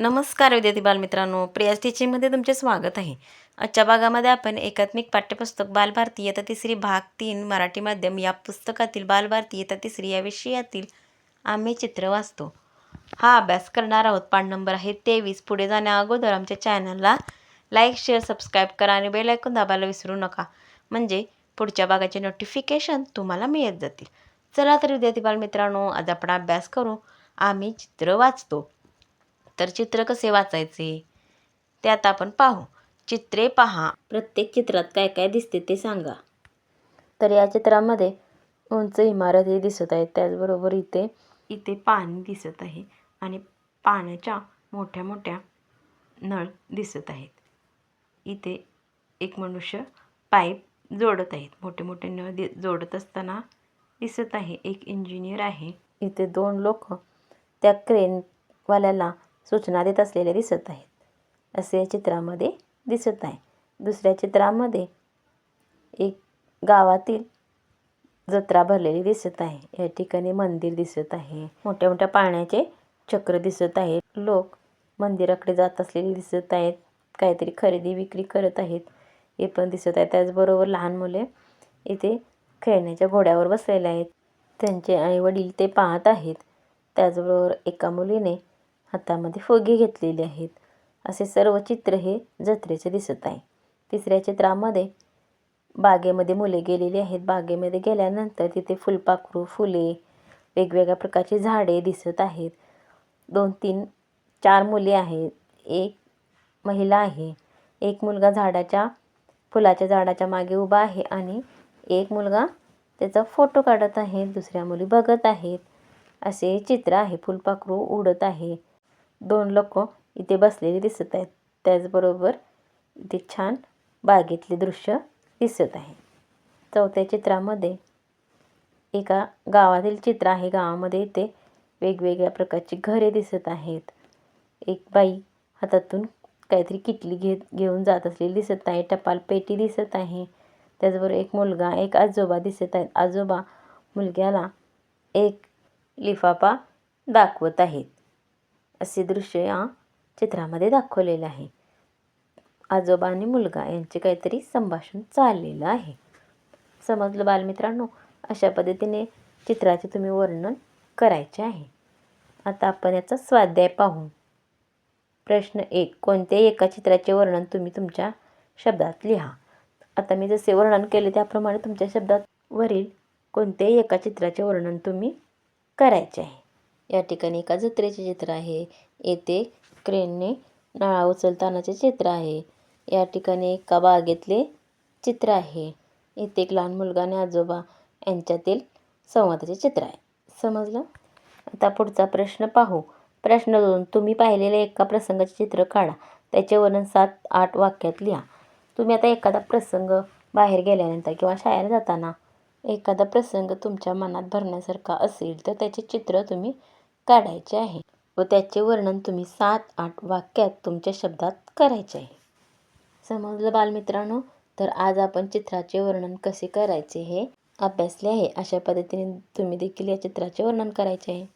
नमस्कार विद्यार्थी बालमित्रांनो प्रिया टीचिंगमध्ये तुमचे स्वागत आहे. आजच्या भागामध्ये आपण एकात्मिक पाठ्यपुस्तक बालभारती येता तिसरी भाग तीन मराठी माध्यम या पुस्तकातील बालभारती येता तिसरी या विषयातील आम्ही चित्र वाचतो. हा अभ्यास करणार आहोत. पान नंबर आहे तेवीस. पुढे जाण्या अगोदर आमच्या चॅनलला लाईक शेअर सबस्क्राईब करा आणि बेल ऐकून दाबायला विसरू नका. म्हणजे पुढच्या भागाचे नोटिफिकेशन तुम्हाला मिळत जातील. चला तर विद्यार्थी बालमित्रांनो आज आपण अभ्यास करू. आम्ही चित्र वाचतो. तर चित्र कसे वाचायचे? ते आता आपण पाहू. चित्रे पहा. प्रत्येक चित्रात काय काय दिसते ते सांगा. तर या चित्रामध्ये उंच इमारती दिसत आहेत त्याचबरोबर इथे इथे पाणी दिसत आहे आणि पाण्याच्या मोठ्या मोठ्या नळ दिसत आहेत. इथे एक मनुष्य पाईप जोडत आहेत. मोठे मोठे नळ दि जोडत असताना दिसत आहे. एक इंजिनियर आहे. इथे दोन लोक त्या क्रेनवाल्याला सूचना देत असलेले दिसत आहेत. असे या चित्रामध्ये दिसत आहे. दुसऱ्या चित्रामध्ये एक गावातील जत्रा भरलेली दिसत आहे. या ठिकाणी मंदिर दिसत आहे. मोठ्या मोठ्या पाण्याचे चक्र दिसत आहे. लोक मंदिराकडे जात असलेले दिसत आहेत. काहीतरी खरेदी विक्री करत आहेत. हे पण दिसत आहे. त्याचबरोबर लहान मुले इथे खेळण्याच्या घोड्यावर बसलेले आहेत. त्यांचे आईवडील ते पाहत आहेत. त्याचबरोबर एका मुलीने हातामध्ये फुगे घेतलेले आहेत. असे सर्व चित्र हे जत्रेचे दिसत आहे. तिसऱ्या चित्रामध्ये बागेमध्ये मुले गेलेली आहेत. बागेमध्ये गेल्यानंतर तिथे फुलपाखरू फुले वेगवेगळ्या प्रकारची झाडे दिसत आहेत. दोन तीन चार मुले आहेत. एक महिला आहे. एक मुलगा झाडाच्या फुलाच्या झाडाच्या मागे उभा आहे आणि एक मुलगा त्याचा फोटो काढत आहे. दुसऱ्या मुली बघत आहेत. असे चित्र आहे. फुलपाखरू उडत आहे. दोन लोक इथे बसलेले दिसत आहेत. त्याचबरोबर इथे छान बागेतले दृश्य दिसत आहे. चौथ्या चित्रामध्ये एका गावातील चित्र आहे. गावामध्ये इथे वेगवेगळ्या प्रकारची घरे दिसत आहेत. एक बाई हातातून काहीतरी किटली घेत घेऊन जात असलेली दिसत आहे. टपाल पेटी दिसत आहे. त्याचबरोबर एक मुलगा एक आजोबा दिसत आहेत. आजोबा मुलग्याला एक लिफाफा दाखवत आहेत. असे दृश्य या चित्रामध्ये दाखवलेलं आहे. आजोबा आणि मुलगा यांचे काहीतरी संभाषण चाललेलं आहे. समजलं बालमित्रांनो? अशा पद्धतीने चित्राचे तुम्ही वर्णन करायचे आहे. आता आपण याचा स्वाध्याय पाहू. प्रश्न एक कोणत्याही एका चित्राचे वर्णन तुम्ही तुमच्या शब्दात लिहा. आता मी जसे वर्णन केले त्याप्रमाणे तुमच्या शब्दात वरील कोणत्याही एका चित्राचे वर्णन तुम्ही करायचे आहे. या ठिकाणी एका जत्रेचे चित्र आहे. येथे क्रेनने नळा उचलतानाचे चित्र आहे. या ठिकाणी एका बागेतले चित्र आहे. येथे एक लहान मुलगा आणि आजोबा यांच्यातील संवादाचे चित्र आहे. समजलं? आता पुढचा प्रश्न पाहू. प्रश्न दोन तुम्ही पाहिलेले एका प्रसंगाचे चित्र काढा. त्याचे वर्णन सात आठ वाक्यात लिहा. तुम्ही आता एखादा प्रसंग बाहेर गेल्यानंतर किंवा शाळेला जाताना एखादा प्रसंग तुमच्या मनात भरण्यासारखा असेल तर त्याचे चित्र तुम्ही काढायचे आहे व त्याचे वर्णन तुम्ही सात आठ वाक्यात तुमच्या शब्दात करायचे आहे. समजलं बालमित्रांनो? तर आज आपण चित्राचे वर्णन कसे करायचे हे अभ्यासले आहे. अशा पद्धतीने तुम्ही देखील या चित्राचे वर्णन करायचे आहे.